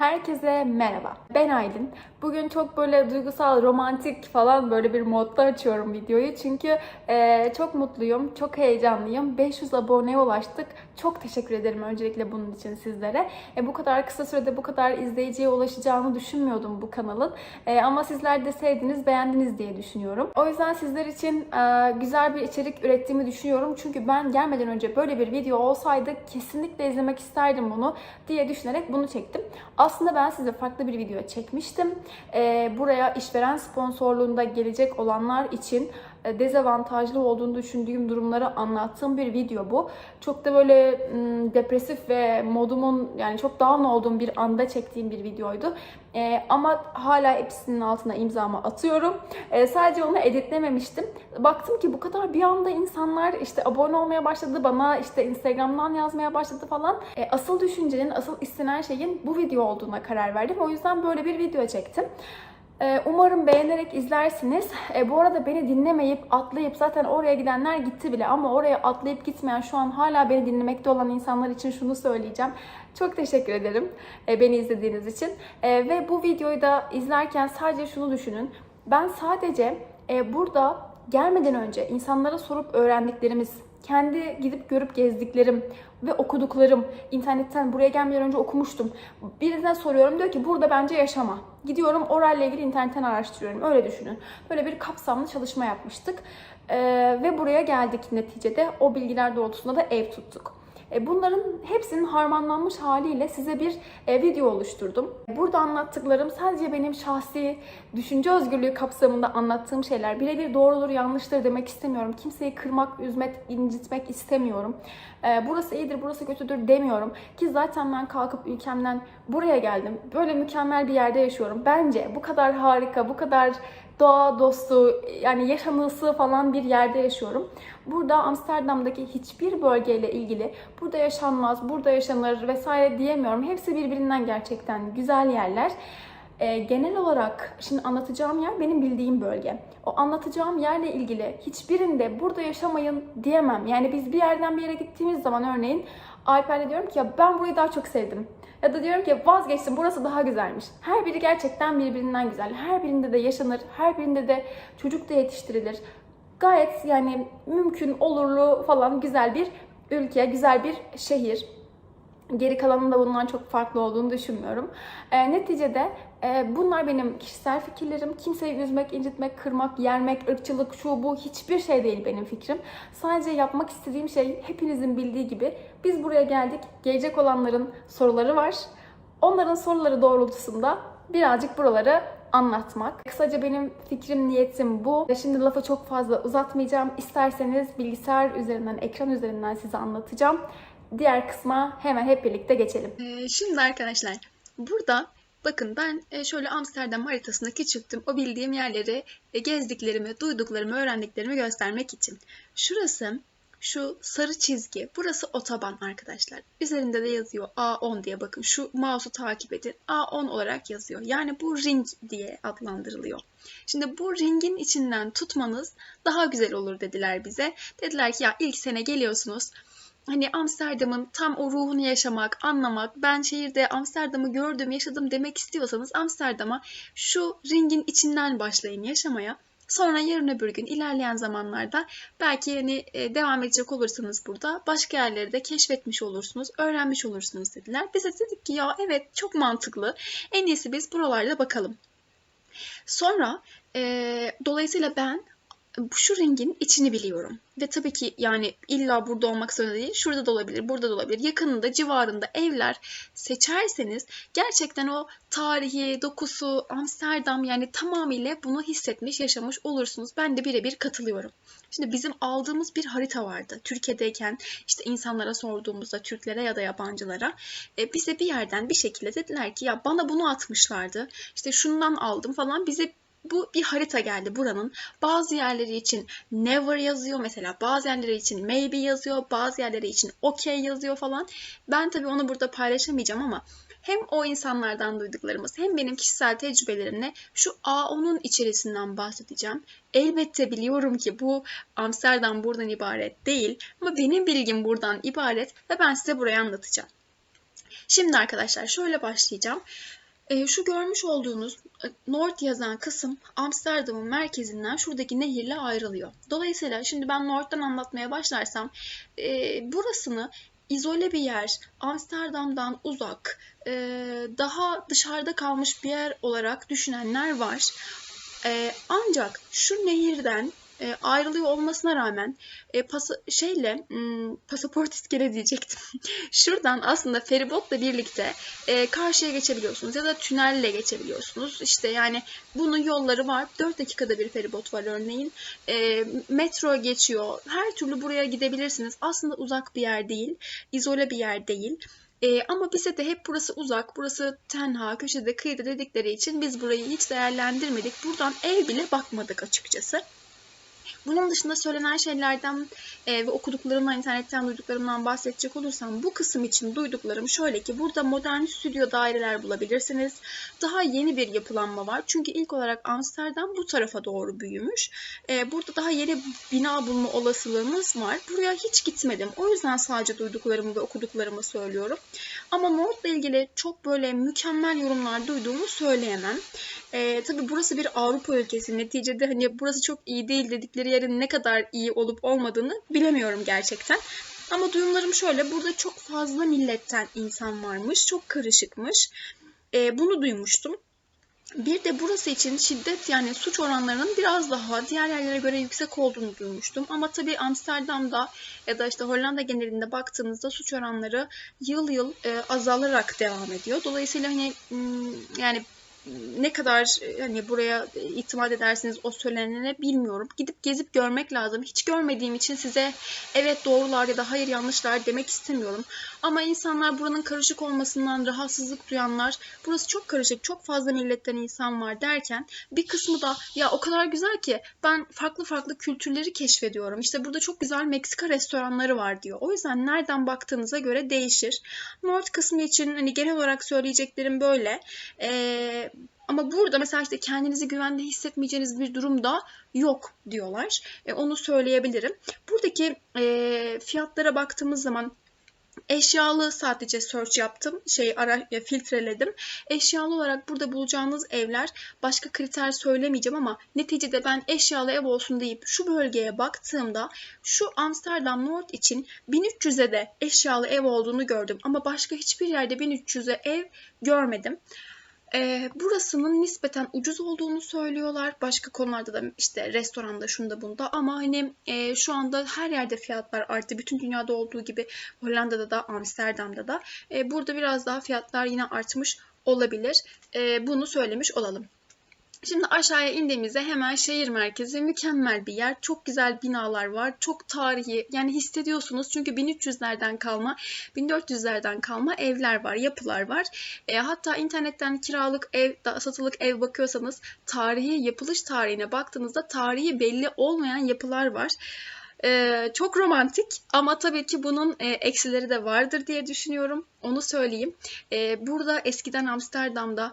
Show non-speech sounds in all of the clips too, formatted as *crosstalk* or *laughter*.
Herkese merhaba. Ben Aylin. Bugün çok böyle duygusal, romantik falan böyle bir modda açıyorum videoyu. Çünkü e, çok mutluyum, çok heyecanlıyım. 500 aboneye ulaştık. Çok teşekkür ederim öncelikle bunun için sizlere. E, bu kadar kısa sürede bu kadar izleyiciye ulaşacağını düşünmüyordum bu kanalın. E, ama sizler de sevdiniz, beğendiniz diye düşünüyorum. O yüzden sizler için e, güzel bir içerik ürettiğimi düşünüyorum. Çünkü ben gelmeden önce böyle bir video olsaydı kesinlikle izlemek isterdim bunu diye düşünerek bunu çektim. Aslında ben size farklı bir video çekmiştim. Ee, buraya işveren sponsorluğunda gelecek olanlar için dezavantajlı olduğunu düşündüğüm durumları anlattığım bir video bu. Çok da böyle depresif ve modumun yani çok down olduğum bir anda çektiğim bir videoydu. Ee, ama hala hepsinin altına imzamı atıyorum. Ee, sadece onu editlememiştim. Baktım ki bu kadar bir anda insanlar işte abone olmaya başladı bana işte Instagram'dan yazmaya başladı falan. Ee, asıl düşüncenin, asıl istenen şeyin bu video olduğuna karar verdim. O yüzden böyle bir video çektim. Ee, Umarım beğenerek izlersiniz. Ee, bu arada beni dinlemeyip atlayıp zaten oraya gidenler gitti bile ama oraya atlayıp gitmeyen şu an hala beni dinlemekte olan insanlar için şunu söyleyeceğim. Çok teşekkür ederim e, beni izlediğiniz için. E, ve bu videoyu da izlerken sadece şunu düşünün. Ben sadece e, burada gelmeden önce insanlara sorup öğrendiklerimiz, kendi gidip görüp gezdiklerim ve okuduklarım, internetten buraya gelmeden önce okumuştum. Birine soruyorum diyor ki burada bence yaşama. Gidiyorum oralle ilgili internetten araştırıyorum. Öyle düşünün. Böyle bir kapsamlı çalışma yapmıştık. Ee, ve buraya geldik neticede. O bilgiler doğrultusunda da ev tuttuk. E, Bunların hepsinin harmanlanmış haliyle size bir e, video oluşturdum. Burada anlattıklarım sadece benim şahsi düşünce özgürlüğü kapsamında anlattığım şeyler. Birebir doğrudur yanlıştır demek istemiyorum. Kimseyi kırmak, üzmek, incitmek istemiyorum. E, Burası iyidir, burası kötüdür demiyorum. Ki zaten ben kalkıp ülkemden buraya geldim. Böyle mükemmel bir yerde yaşıyorum. Bence bu kadar harika, bu kadar doğa dostu yani yaşanılsı falan bir yerde yaşıyorum. Burada Amsterdam'daki hiçbir bölgeyle ilgili burada yaşanmaz, burada yaşanır vesaire diyemiyorum. Hepsi birbirinden gerçekten güzel yerler. Ee, genel olarak şimdi anlatacağım yer benim bildiğim bölge. O anlatacağım yerle ilgili hiçbirinde burada yaşamayın diyemem. Yani biz bir yerden bir yere gittiğimiz zaman örneğin Alper'le diyorum ki ya ben burayı daha çok sevdim. Ya da diyorum ki vazgeçtim burası daha güzelmiş. Her biri gerçekten birbirinden güzel. Her birinde de yaşanır. Her birinde de çocuk da yetiştirilir. Gayet yani mümkün, olurlu falan güzel bir ülke, güzel bir şehir. Geri kalanın da bundan çok farklı olduğunu düşünmüyorum. E, neticede bunlar benim kişisel fikirlerim. Kimseyi üzmek, incitmek, kırmak, yermek, ırkçılık, şu bu hiçbir şey değil benim fikrim. Sadece yapmak istediğim şey hepinizin bildiği gibi biz buraya geldik. Gelecek olanların soruları var. Onların soruları doğrultusunda birazcık buraları anlatmak. Kısaca benim fikrim, niyetim bu. Şimdi lafı çok fazla uzatmayacağım. İsterseniz bilgisayar üzerinden, ekran üzerinden size anlatacağım. Diğer kısma hemen hep birlikte geçelim. Ee, Şimdi arkadaşlar burada bakın ben e, şöyle Amsterdam haritasındaki çıktım. O bildiğim yerleri e, gezdiklerimi, duyduklarımı, öğrendiklerimi göstermek için. Şurası şu sarı çizgi. Burası otoban arkadaşlar. Üzerinde de yazıyor A10 diye bakın. Şu mouse'u takip edin. A10 olarak yazıyor. Yani bu ring diye adlandırılıyor. Şimdi bu ringin içinden tutmanız daha güzel olur dediler bize. Dediler ki ya ilk sene geliyorsunuz hani Amsterdam'ın tam o ruhunu yaşamak, anlamak, ben şehirde Amsterdam'ı gördüm, yaşadım demek istiyorsanız Amsterdam'a şu ringin içinden başlayın yaşamaya. Sonra yarın öbür gün ilerleyen zamanlarda belki hani e, devam edecek olursanız burada başka yerleri de keşfetmiş olursunuz, öğrenmiş olursunuz dediler. Biz de dedik ki ya evet çok mantıklı. En iyisi biz buralarda bakalım. Sonra e, dolayısıyla ben şu ringin içini biliyorum. Ve tabii ki yani illa burada olmak zorunda değil. Şurada da olabilir, burada da olabilir. Yakınında, civarında evler seçerseniz gerçekten o tarihi, dokusu, Amsterdam yani tamamıyla bunu hissetmiş, yaşamış olursunuz. Ben de birebir katılıyorum. Şimdi bizim aldığımız bir harita vardı. Türkiye'deyken işte insanlara sorduğumuzda, Türklere ya da yabancılara e, bize bir yerden bir şekilde dediler ki ya bana bunu atmışlardı. İşte şundan aldım falan. Bize bu bir harita geldi buranın. Bazı yerleri için never yazıyor mesela. Bazı yerleri için maybe yazıyor. Bazı yerleri için okay yazıyor falan. Ben tabii onu burada paylaşamayacağım ama hem o insanlardan duyduklarımız hem benim kişisel tecrübelerimle şu A10'un içerisinden bahsedeceğim. Elbette biliyorum ki bu Amsterdam buradan ibaret değil ama benim bilgim buradan ibaret ve ben size burayı anlatacağım. Şimdi arkadaşlar şöyle başlayacağım. Ee, şu görmüş olduğunuz e, Noord yazan kısım Amsterdam'ın merkezinden şuradaki nehirle ayrılıyor. Dolayısıyla şimdi ben Noord'dan anlatmaya başlarsam e, burasını izole bir yer, Amsterdam'dan uzak, e, daha dışarıda kalmış bir yer olarak düşünenler var. E, ancak şu nehirden e, ayrılıyor olmasına rağmen e, pasa- şeyle hmm, pasaport iskele diyecektim. *laughs* Şuradan aslında feribotla birlikte e, karşıya geçebiliyorsunuz ya da tünelle geçebiliyorsunuz. İşte yani bunun yolları var. 4 dakikada bir feribot var örneğin. E, metro geçiyor. Her türlü buraya gidebilirsiniz. Aslında uzak bir yer değil. izole bir yer değil. E, ama bize de hep burası uzak, burası tenha, köşede, kıyıda dedikleri için biz burayı hiç değerlendirmedik. Buradan ev bile bakmadık açıkçası. Bunun dışında söylenen şeylerden e, ve okuduklarımdan, internetten duyduklarımdan bahsedecek olursam bu kısım için duyduklarım şöyle ki burada modern stüdyo daireler bulabilirsiniz. Daha yeni bir yapılanma var. Çünkü ilk olarak Amsterdam bu tarafa doğru büyümüş. E, burada daha yeni bina bulma olasılığımız var. Buraya hiç gitmedim. O yüzden sadece duyduklarımı ve okuduklarımı söylüyorum. Ama Noord'la ilgili çok böyle mükemmel yorumlar duyduğumu söyleyemem. E, tabii burası bir Avrupa ülkesi. Neticede hani burası çok iyi değil dedikleri yerin ne kadar iyi olup olmadığını bilemiyorum gerçekten. Ama duyumlarım şöyle, burada çok fazla milletten insan varmış, çok karışıkmış. E, bunu duymuştum. Bir de burası için şiddet yani suç oranlarının biraz daha diğer yerlere göre yüksek olduğunu duymuştum. Ama tabii Amsterdam'da ya da işte Hollanda genelinde baktığımızda suç oranları yıl yıl e, azalarak devam ediyor. Dolayısıyla hani hmm, yani ne kadar e, hani buraya itimat edersiniz o söylenene bilmiyorum. Gidip gezip görmek lazım. Hiç görmediğim için size evet doğrular ya da hayır yanlışlar demek istemiyorum. Ama insanlar buranın karışık olmasından rahatsızlık duyanlar, burası çok karışık, çok fazla milletten insan var derken bir kısmı da ya o kadar güzel ki ben farklı farklı kültürleri keşfediyorum. İşte burada çok güzel Meksika restoranları var diyor. O yüzden nereden baktığınıza göre değişir. North kısmı için hani genel olarak söyleyeceklerim böyle. Ee, ama burada mesela işte kendinizi güvende hissetmeyeceğiniz bir durum da yok diyorlar. E, onu söyleyebilirim. Buradaki e, fiyatlara baktığımız zaman Eşyalı sadece search yaptım. Şey ara ya, filtreledim. Eşyalı olarak burada bulacağınız evler başka kriter söylemeyeceğim ama neticede ben eşyalı ev olsun deyip şu bölgeye baktığımda şu Amsterdam North için 1300'e de eşyalı ev olduğunu gördüm ama başka hiçbir yerde 1300'e ev görmedim. E, burasının nispeten ucuz olduğunu söylüyorlar. Başka konularda da işte restoranda şunda bunda ama hani e, şu anda her yerde fiyatlar arttı. Bütün dünyada olduğu gibi Hollanda'da da Amsterdam'da da. E, burada biraz daha fiyatlar yine artmış olabilir. E, bunu söylemiş olalım. Şimdi aşağıya indiğimizde hemen şehir merkezi mükemmel bir yer. Çok güzel binalar var. Çok tarihi. Yani hissediyorsunuz çünkü 1300'lerden kalma, 1400'lerden kalma evler var, yapılar var. E, hatta internetten kiralık ev, satılık ev bakıyorsanız tarihi, yapılış tarihine baktığınızda tarihi belli olmayan yapılar var. Ee, çok romantik ama tabii ki bunun e, eksileri de vardır diye düşünüyorum. Onu söyleyeyim. Ee, burada eskiden Amsterdam'da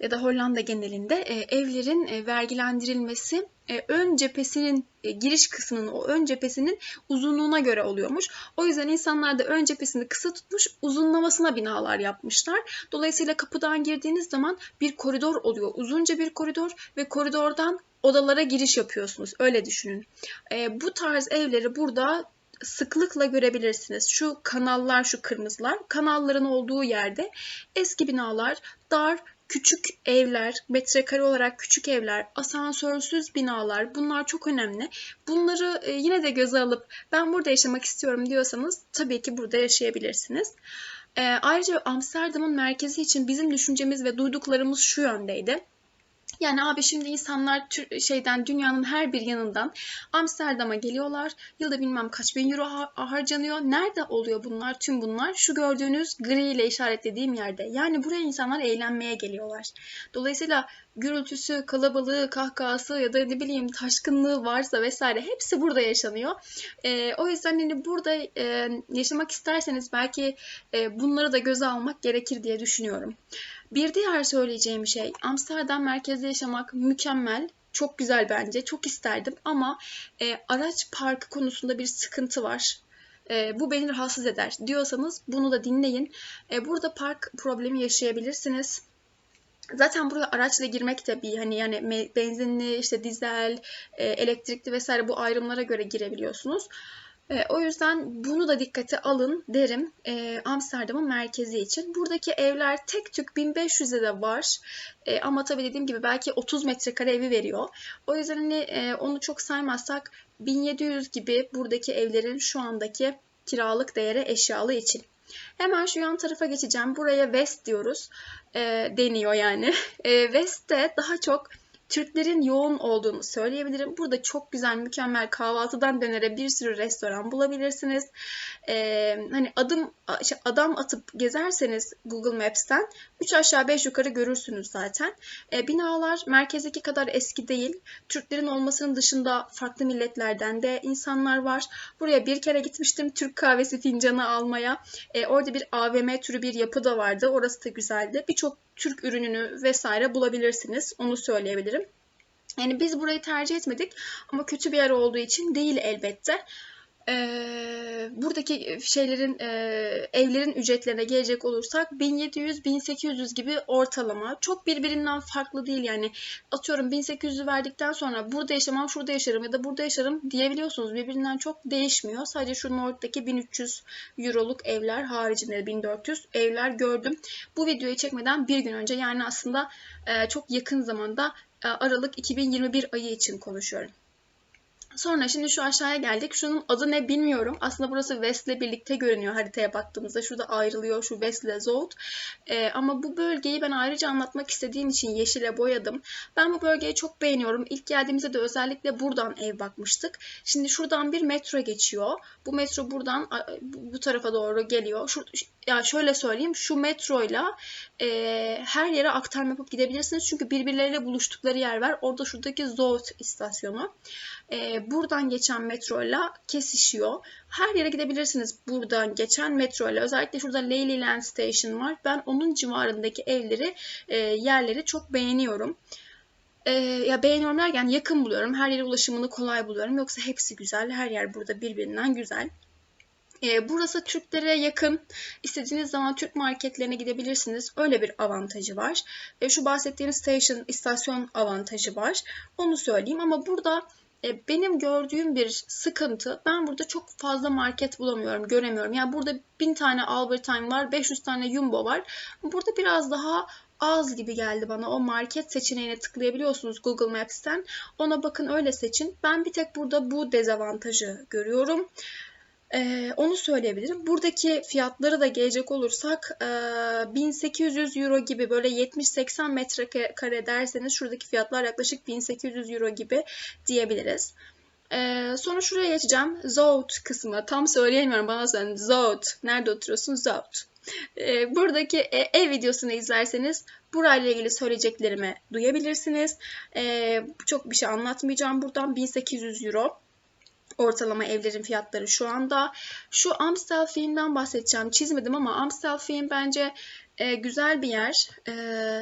ya da Hollanda genelinde e, evlerin e, vergilendirilmesi e, ön cephesinin giriş kısmının o ön cephesinin uzunluğuna göre oluyormuş. O yüzden insanlar da ön cephesini kısa tutmuş uzunlamasına binalar yapmışlar. Dolayısıyla kapıdan girdiğiniz zaman bir koridor oluyor. Uzunca bir koridor ve koridordan odalara giriş yapıyorsunuz. Öyle düşünün. Bu tarz evleri burada sıklıkla görebilirsiniz. Şu kanallar, şu kırmızılar, kanalların olduğu yerde eski binalar, dar, küçük evler, metrekare olarak küçük evler, asansörsüz binalar bunlar çok önemli. Bunları e, yine de göze alıp ben burada yaşamak istiyorum diyorsanız tabii ki burada yaşayabilirsiniz. E, ayrıca Amsterdam'ın merkezi için bizim düşüncemiz ve duyduklarımız şu yöndeydi. Yani abi şimdi insanlar şeyden dünyanın her bir yanından Amsterdam'a geliyorlar. Yılda bilmem kaç bin euro har- harcanıyor. Nerede oluyor bunlar? Tüm bunlar şu gördüğünüz gri ile işaretlediğim yerde. Yani buraya insanlar eğlenmeye geliyorlar. Dolayısıyla gürültüsü, kalabalığı, kahkahası ya da ne bileyim taşkınlığı varsa vesaire hepsi burada yaşanıyor. E, o yüzden hani burada e, yaşamak isterseniz belki e, bunları da göze almak gerekir diye düşünüyorum. Bir diğer söyleyeceğim şey Amsterdam merkezde yaşamak mükemmel. Çok güzel bence. Çok isterdim ama e, araç parkı konusunda bir sıkıntı var. e, bu beni rahatsız eder diyorsanız bunu da dinleyin. E, burada park problemi yaşayabilirsiniz. Zaten buraya araçla girmek de bir hani yani benzinli, işte dizel, e, elektrikli vesaire bu ayrımlara göre girebiliyorsunuz. E, o yüzden bunu da dikkate alın derim e, Amsterdam'ın merkezi için. Buradaki evler tek tük 1500'e de var. E, ama tabii dediğim gibi belki 30 metrekare evi veriyor. O yüzden hani e, onu çok saymazsak 1700 gibi buradaki evlerin şu andaki kiralık değeri eşyalı için. Hemen şu yan tarafa geçeceğim. Buraya West diyoruz. E, deniyor yani. *laughs* E, West'te daha çok Türklerin yoğun olduğunu söyleyebilirim. Burada çok güzel, mükemmel kahvaltıdan dönere bir sürü restoran bulabilirsiniz. Ee, hani adım şey, adam atıp gezerseniz Google Maps'ten 3 aşağı 5 yukarı görürsünüz zaten. Ee, binalar merkezdeki kadar eski değil. Türklerin olmasının dışında farklı milletlerden de insanlar var. Buraya bir kere gitmiştim Türk kahvesi fincanı almaya. Ee, orada bir AVM türü bir yapı da vardı. Orası da güzeldi. Birçok Türk ürününü vesaire bulabilirsiniz. Onu söyleyebilirim. Yani biz burayı tercih etmedik ama kötü bir yer olduğu için değil elbette. Ee, buradaki şeylerin e, evlerin ücretlerine gelecek olursak 1700-1800 gibi ortalama. Çok birbirinden farklı değil yani. Atıyorum 1800'ü verdikten sonra burada yaşamam, şurada yaşarım ya da burada yaşarım diyebiliyorsunuz. Birbirinden çok değişmiyor. Sadece şu Nord'daki 1300 euroluk evler haricinde 1400 evler gördüm. Bu videoyu çekmeden bir gün önce yani aslında e, çok yakın zamanda e, Aralık 2021 ayı için konuşuyorum. Sonra şimdi şu aşağıya geldik. Şunun adı ne bilmiyorum. Aslında burası West'le birlikte görünüyor haritaya baktığımızda. Şurada ayrılıyor şu West'le Zolt. Ee, ama bu bölgeyi ben ayrıca anlatmak istediğim için yeşile boyadım. Ben bu bölgeyi çok beğeniyorum. İlk geldiğimizde de özellikle buradan ev bakmıştık. Şimdi şuradan bir metro geçiyor. Bu metro buradan bu tarafa doğru geliyor. Şu, ya şöyle söyleyeyim. Şu metroyla e, her yere aktarma yapıp gidebilirsiniz. Çünkü birbirleriyle buluştukları yer var. Orada şuradaki Zolt istasyonu. E, buradan geçen metroyla kesişiyor. Her yere gidebilirsiniz buradan geçen metroyla. Özellikle şurada Leyland Station var. Ben onun civarındaki evleri, e, yerleri çok beğeniyorum. E, ya beğeniyorum derken yakın buluyorum. Her yere ulaşımını kolay buluyorum. Yoksa hepsi güzel. Her yer burada birbirinden güzel. E, burası Türklere yakın. İstediğiniz zaman Türk marketlerine gidebilirsiniz. Öyle bir avantajı var. E, şu bahsettiğim station, istasyon avantajı var. Onu söyleyeyim ama burada e, benim gördüğüm bir sıkıntı ben burada çok fazla market bulamıyorum, göremiyorum. Yani burada 1000 tane Albertine var, 500 tane Jumbo var. Burada biraz daha az gibi geldi bana. O market seçeneğine tıklayabiliyorsunuz Google Maps'ten. Ona bakın öyle seçin. Ben bir tek burada bu dezavantajı görüyorum. Ee, onu söyleyebilirim. Buradaki fiyatları da gelecek olursak e, 1800 euro gibi böyle 70-80 metrekare derseniz şuradaki fiyatlar yaklaşık 1800 euro gibi diyebiliriz. Ee, sonra şuraya geçeceğim. Zout kısmı. Tam söyleyemiyorum bana söyleyin. Zout. Nerede oturuyorsun? Zout. Ee, buradaki e, ev videosunu izlerseniz burayla ilgili söyleyeceklerimi duyabilirsiniz. Ee, çok bir şey anlatmayacağım buradan. 1800 euro ortalama evlerin fiyatları şu anda. Şu Amstelveen'den bahsedeceğim. Çizmedim ama Amstelveen bence e, güzel bir yer, e,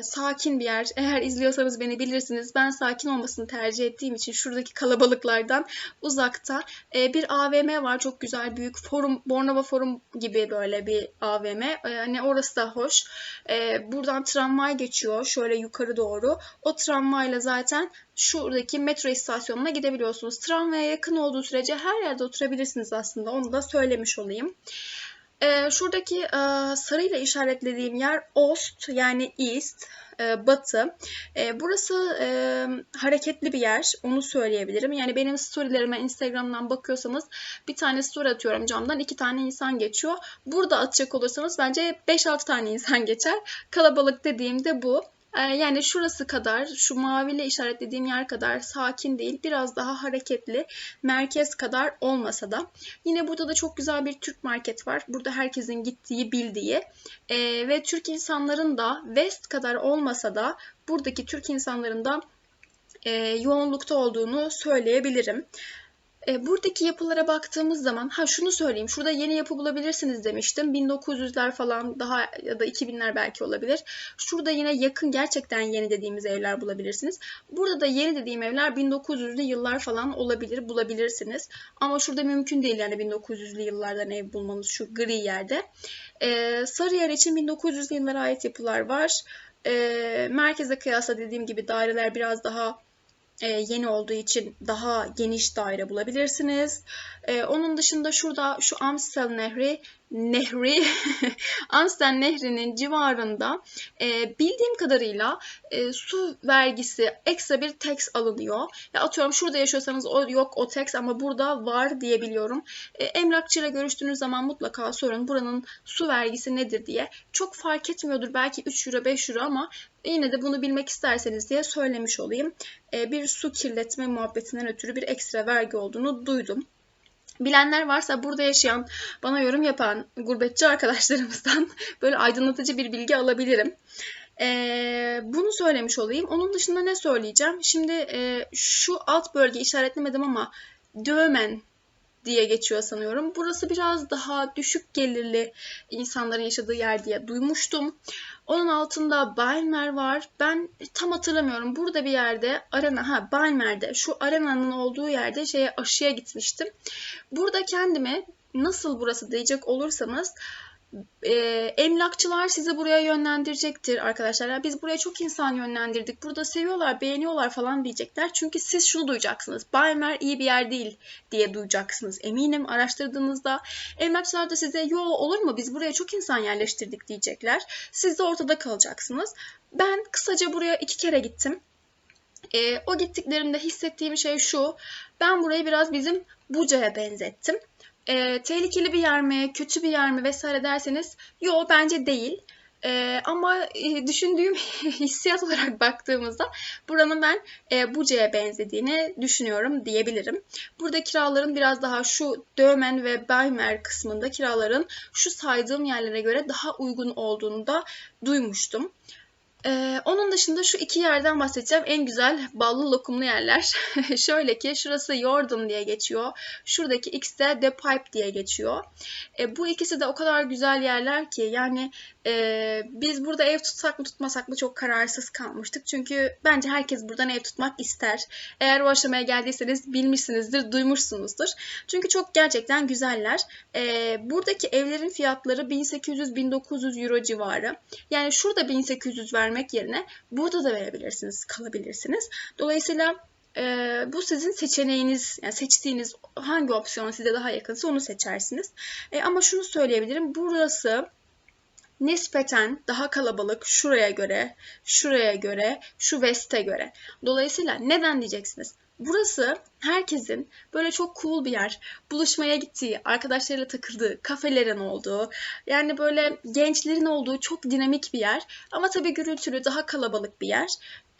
sakin bir yer. Eğer izliyorsanız beni bilirsiniz. Ben sakin olmasını tercih ettiğim için şuradaki kalabalıklardan uzakta e, bir AVM var. Çok güzel, büyük forum, Bornova Forum gibi böyle bir AVM. E, hani orası da hoş. E, buradan tramvay geçiyor şöyle yukarı doğru. O tramvayla zaten şuradaki metro istasyonuna gidebiliyorsunuz. Tramvaya yakın olduğu sürece her yerde oturabilirsiniz aslında. Onu da söylemiş olayım. Ee, şuradaki e, sarıyla işaretlediğim yer Ost yani East, e, Batı. E, burası e, hareketli bir yer, onu söyleyebilirim. Yani benim storylerime Instagram'dan bakıyorsanız bir tane story atıyorum camdan, iki tane insan geçiyor. Burada atacak olursanız bence 5-6 tane insan geçer. Kalabalık dediğimde bu. Yani şurası kadar, şu maviyle işaretlediğim yer kadar sakin değil. Biraz daha hareketli, merkez kadar olmasa da. Yine burada da çok güzel bir Türk market var. Burada herkesin gittiği, bildiği. Ee, ve Türk insanların da West kadar olmasa da buradaki Türk insanların da e, yoğunlukta olduğunu söyleyebilirim. E, buradaki yapılara baktığımız zaman, ha şunu söyleyeyim, şurada yeni yapı bulabilirsiniz demiştim. 1900'ler falan daha ya da 2000'ler belki olabilir. Şurada yine yakın gerçekten yeni dediğimiz evler bulabilirsiniz. Burada da yeni dediğim evler 1900'lü yıllar falan olabilir, bulabilirsiniz. Ama şurada mümkün değil yani 1900'lü yıllardan ev bulmanız şu gri yerde. E, Sarıyer için 1900'lü yıllara ait yapılar var. E, merkeze kıyasla dediğim gibi daireler biraz daha e, yeni olduğu için daha geniş daire bulabilirsiniz. E, onun dışında şurada şu Amstel Nehri Nehri *laughs* Amstel Nehri'nin civarında e, bildiğim kadarıyla e, su vergisi ekstra bir tax alınıyor. Ya atıyorum şurada yaşıyorsanız o yok o tax ama burada var diyebiliyorum. E, emlakçıyla görüştüğünüz zaman mutlaka sorun buranın su vergisi nedir diye. Çok fark etmiyordur belki 3 euro 5 euro ama yine de bunu bilmek isterseniz diye söylemiş olayım. E, bir su kirletme muhabbetinden ötürü bir ekstra vergi olduğunu duydum. Bilenler varsa burada yaşayan, bana yorum yapan gurbetçi arkadaşlarımızdan *laughs* böyle aydınlatıcı bir bilgi alabilirim. Ee, bunu söylemiş olayım. Onun dışında ne söyleyeceğim? Şimdi e, şu alt bölge işaretlemedim ama Dömen diye geçiyor sanıyorum. Burası biraz daha düşük gelirli insanların yaşadığı yer diye duymuştum. Onun altında Balmer var. Ben tam hatırlamıyorum. Burada bir yerde arena, ha Balmer'de şu arenanın olduğu yerde şeye aşıya gitmiştim. Burada kendime nasıl burası diyecek olursanız e, emlakçılar sizi buraya yönlendirecektir arkadaşlar. Ya biz buraya çok insan yönlendirdik. Burada seviyorlar, beğeniyorlar falan diyecekler. Çünkü siz şunu duyacaksınız. Baymer iyi bir yer değil diye duyacaksınız. Eminim araştırdığınızda emlakçılar da size yo olur mu biz buraya çok insan yerleştirdik diyecekler. Siz de ortada kalacaksınız. Ben kısaca buraya iki kere gittim. E, o gittiklerimde hissettiğim şey şu. Ben burayı biraz bizim Buca'ya benzettim. E, tehlikeli bir yer mi, kötü bir yer mi vesaire derseniz yo bence değil. E, ama e, düşündüğüm *laughs* hissiyat olarak baktığımızda buranın ben e, Buca'ya benzediğini düşünüyorum diyebilirim. Burada kiraların biraz daha şu Dömen ve Baymer kısmında kiraların şu saydığım yerlere göre daha uygun olduğunu da duymuştum. Ee, onun dışında şu iki yerden bahsedeceğim. En güzel ballı lokumlu yerler. *laughs* Şöyle ki şurası Jordan diye geçiyor. Şuradaki X de The Pipe diye geçiyor. E, bu ikisi de o kadar güzel yerler ki yani e, biz burada ev tutsak mı tutmasak mı çok kararsız kalmıştık. Çünkü bence herkes buradan ev tutmak ister. Eğer o aşamaya geldiyseniz bilmişsinizdir, duymuşsunuzdur. Çünkü çok gerçekten güzeller. E, buradaki evlerin fiyatları 1800-1900 euro civarı. Yani şurada 1800 vermek yerine burada da verebilirsiniz, kalabilirsiniz. Dolayısıyla e, bu sizin seçeneğiniz, yani seçtiğiniz hangi opsiyon size daha yakınsa onu seçersiniz. E, ama şunu söyleyebilirim, burası nispeten daha kalabalık şuraya göre, şuraya göre, şu West'e göre. Dolayısıyla neden diyeceksiniz? Burası herkesin böyle çok cool bir yer. Buluşmaya gittiği, arkadaşlarıyla takıldığı, kafelerin olduğu, yani böyle gençlerin olduğu çok dinamik bir yer. Ama tabii gürültülü, daha kalabalık bir yer.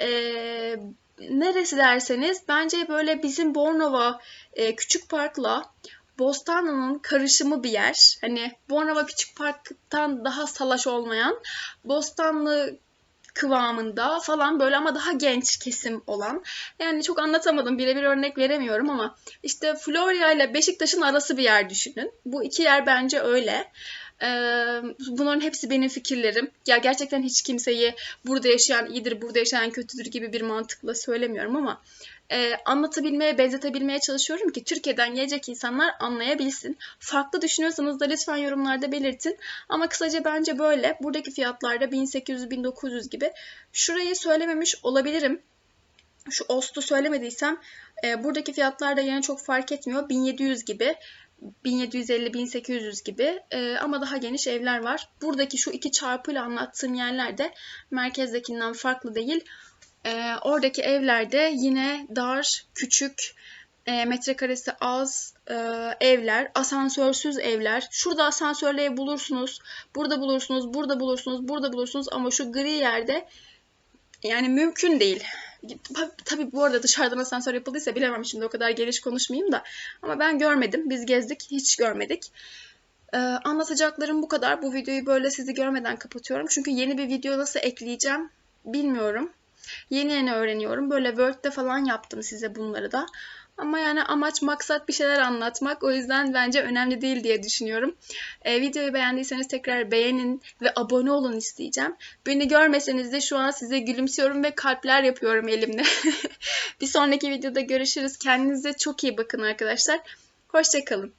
Ee, neresi derseniz bence böyle bizim Bornova e, Küçük Park'la Bostanlı'nın karışımı bir yer. Hani Bornova Küçük Park'tan daha salaş olmayan, Bostanlı kıvamında falan böyle ama daha genç kesim olan. Yani çok anlatamadım, birebir örnek veremiyorum ama işte Florya ile Beşiktaş'ın arası bir yer düşünün. Bu iki yer bence öyle. Bunların hepsi benim fikirlerim. Ya gerçekten hiç kimseyi burada yaşayan iyidir, burada yaşayan kötüdür gibi bir mantıkla söylemiyorum ama e, anlatabilmeye, benzetebilmeye çalışıyorum ki Türkiye'den gelecek insanlar anlayabilsin. Farklı düşünüyorsanız da lütfen yorumlarda belirtin. Ama kısaca bence böyle. Buradaki fiyatlarda 1800-1900 gibi. Şurayı söylememiş olabilirim. Şu Ost'u söylemediysem e, buradaki fiyatlarda yine çok fark etmiyor. 1700 gibi. 1750-1800 gibi e, ama daha geniş evler var. Buradaki şu iki çarpıyla anlattığım yerler de merkezdekinden farklı değil. E, oradaki evlerde yine dar, küçük, e, metrekaresi az e, evler, asansörsüz evler. Şurada asansörle ev bulursunuz, burada bulursunuz, burada bulursunuz, burada bulursunuz ama şu gri yerde yani mümkün değil. Tabii bu arada dışarıdan asansör yapıldıysa bilemem şimdi o kadar geniş konuşmayayım da. Ama ben görmedim. Biz gezdik. Hiç görmedik. Ee, anlatacaklarım bu kadar. Bu videoyu böyle sizi görmeden kapatıyorum. Çünkü yeni bir video nasıl ekleyeceğim bilmiyorum. Yeni yeni öğreniyorum. Böyle Word'de falan yaptım size bunları da. Ama yani amaç maksat bir şeyler anlatmak. O yüzden bence önemli değil diye düşünüyorum. Ee, videoyu beğendiyseniz tekrar beğenin ve abone olun isteyeceğim. Beni görmeseniz de şu an size gülümsüyorum ve kalpler yapıyorum elimle. *laughs* bir sonraki videoda görüşürüz. Kendinize çok iyi bakın arkadaşlar. Hoşçakalın.